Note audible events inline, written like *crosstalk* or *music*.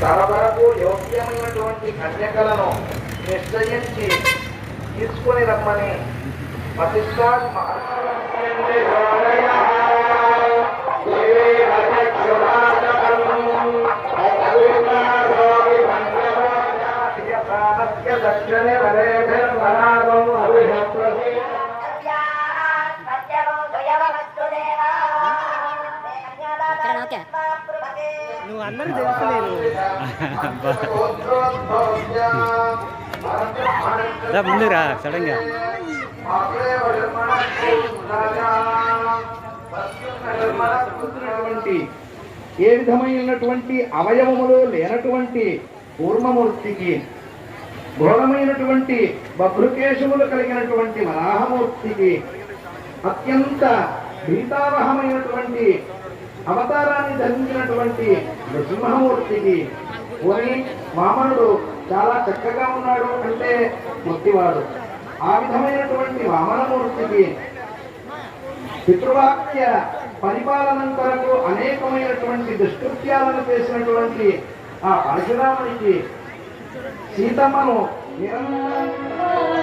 తన వరకు యోగ్యమైనటువంటి కన్యకలను నిశ్చయించి తీసుకుని రమ్మని వశిష్ఠాడు దక్షిణే వరేభిర్వనాదం ఓకే నువ్వు అందరూ ముందుకు *laughs* రా గా. ఏ విధమైనటువంటి అవయవములు లేనటువంటి కూర్మమూర్తికి ఘోరమైనటువంటి బభ్రుకేశములు కలిగినటువంటి వరాహమూర్తికి అత్యంత భీతావహమైనటువంటి అవతారాన్ని ధరించినటువంటి నృసింహమూర్తికి పోని వామనుడు చాలా చక్కగా ఉన్నాడు అంటే ముత్తివాడు ఆ విధమైనటువంటి వామనమూర్తికి పితృవాక్య పరిపాలన కొరకు అనేకమైనటువంటి దుష్కృత్యాలను చేసినటువంటి ఆ పరశురామునికి సీతమ్మను నిరంతరం